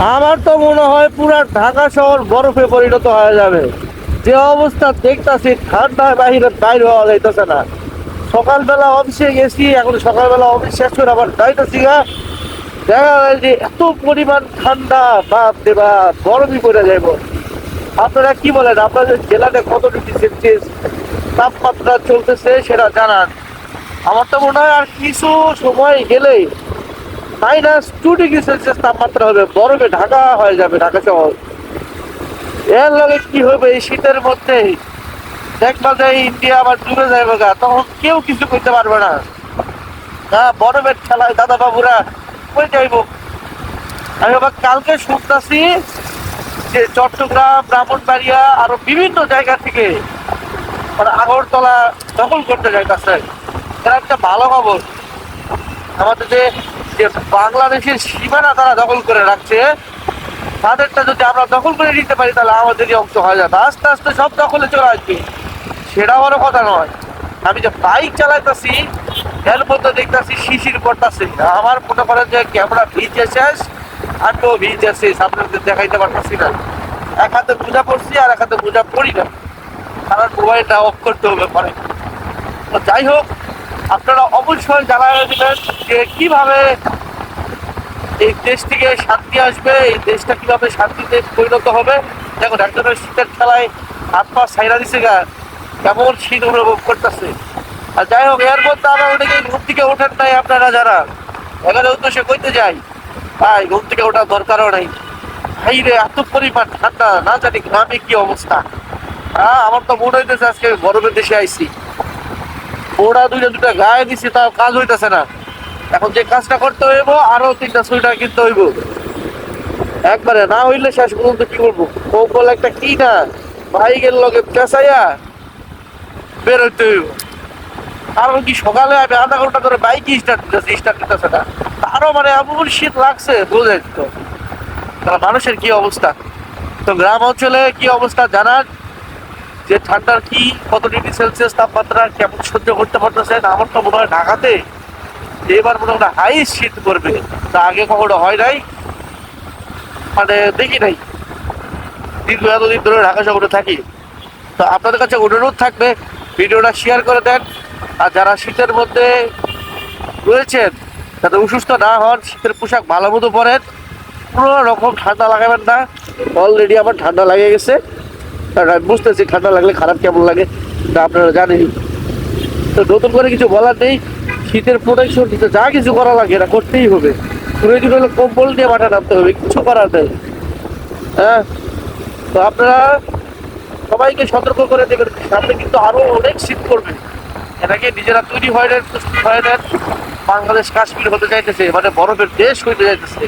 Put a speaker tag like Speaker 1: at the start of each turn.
Speaker 1: আমার তো মনে হয় পুরো ঢাকা শহর বরফে পরিণত হয়ে যাবে। যে অবস্থা দেখতাছি ঠান্ডায় বাহিরে বাইরে হওয়া যাইতেছে না। সকালবেলা অফিসে গেছি, এখন সকালবেলা অফিস শেষ করে আবার যাইতেছি গা। দেখা যায় যে এত পরিমাণ ঠান্ডা, বাপ রে বাপ, গরমই পড়ে যাইব। আপনারা কি বলেন, আপনাদের জেলাতে কত ডিগ্রি সেলসিয়াস? তাপমাত্রা চলতেছে সেটা জানান। আমার তো মনে হয় আর কিছু সময় গেলেই মাইনাস টু ডিগ্রি সেলসিয়াস তাপমাত্রা হবে, বরফে ঢাকা হয়ে যাবে, ঢাকা শহর। এর লগে কি হবে? এই শীতের মধ্যে দেখবা যে ইন্ডিয়া আবার ডুবে যাবে গা তখন কেউ কিছু করতে পারবে না। না, বরফের খেলায় দাদা বাবুরা কই যাইব? আমি আবার কালকে শুনতেছি যে চট্টগ্রাম, ব্রাহ্মণবাড়িয়া আরও বিভিন্ন জায়গা থেকে ওরা আগরতলা দখল করতে যাইতেছে। এটা একটা ভালো খবর। আমাদের যে যে বাংলাদেশের সীমানা তারা দখল করে রাখছে, তাদেরটা যদি আমরা দখল করে নিতে পারি, তাহলে আমাদেরই অংশ হয়ে যাবে। আস্তে আস্তে সব দখলে চলে আসবে। সেটা বড় কথা নয়। আমি যে বাইক চালাইতেছি এর মধ্যে দেখতেছি, শিশির পড়তেছে আমার মনে করেন যে ক্যামেরা ভিজে শেষ আমিও ভিজে শেষ আপনাদের দেখাইতে পারতেছি না। এক হাতে পূজা পড়ছি আর এক হাতে পূজা পড়ি না। কারণ মোবাইলটা অফ করতে হবে পরে। তো যাই হোক আপনারা অবশ্যই জানাই দেবেন যে কীভাবে এই দেশ থেকে শান্তি আসবে, এই দেশটা কীভাবে শান্তিতে পরিণত হবে। দেখো একজনের শীতের খেলায় হাত পা সাইরা দিছে গা, কেমন শীত অনুভব করতেছে। আর যাই হোক, এর মধ্যে আমরা অনেকে ঘুম থেকে ওঠেন নাই আপনারা যারা। এখানে উদ্দেশ্যে কইতে যাই, ভাই, ঘুম থেকে ওঠার দরকারও নাই। ভাই রে এত পরিমাণ ঠান্ডা, না জানি গ্রামে কি অবস্থা। হ্যাঁ আমার তো মনে হইতেছে আজকে গরমের দেশে আইছি। ওরা দুইটা দুটা গায়ে দিছি, তাও কাজ হইতেছে না। এখন যে কাজটা করতে হইব, আরও তিনটা সোয়েটার কিনতে হইব। একবারে না হইলে শেষ পর্যন্ত কি করব কৌকল একটা কি না? বাইকের লগে পেঁচাইয়া বেরোতে হইব। কারণ কি, সকালে আমি আধা ঘণ্টা ধরে বাইকই স্টার্ট দিতেছি স্টার্ট দিতেছে না। আরও মানে এমন শীত লাগছে, বোঝাই তো মানুষের কি অবস্থা? তো গ্রাম অঞ্চলে কি অবস্থা জানান যে ঠান্ডার কি কত ডিগ্রি সেলসিয়াস তাপমাত্রা কেমন সহ্য করতে পারতেছেন? আমার তো মনে হয় ঢাকাতে। এবার মনে হয় হাই শীত করবে। তা আগে কখনো হয় নাই? মানে দেখি নাই। দীর্ঘ এতদিন ধরে ঢাকা শহরে থাকি। তো আপনাদের কাছে অনুরোধ থাকবে, ভিডিওটা শেয়ার করে দেন। আর যারা শীতের মধ্যে রয়েছেন, যাতে অসুস্থ না হন, শীতের পোশাক ভালো মতো পরেন, কোনো রকম ঠান্ডা লাগাবেন না। অলরেডি আমার ঠান্ডা লাগে গেছে। বুঝতেছি, ঠান্ডা লাগলে খারাপ কেমন লাগে, তা আপনারা জানেন তো নতুন করে কিছু বলার নেই, শীতের প্রোটেকশন দিতে যা কিছু করা লাগে, এটা করতেই হবে। প্রয়োজন হলে কম্বল দিয়ে মাঠে নামতে হবে, কিছু করার নেই। হ্যাঁ? তো আপনারা সবাইকে সতর্ক করে দেবেন সামনে কিন্তু আরও অনেক শীত করবে এটাকে নিজেরা তৈরি হয় প্রস্তুত হয় নেন বাংলাদেশ কাশ্মীর হতে চাইতেছে মানে বরফের দেশ হইতে চাইতেছে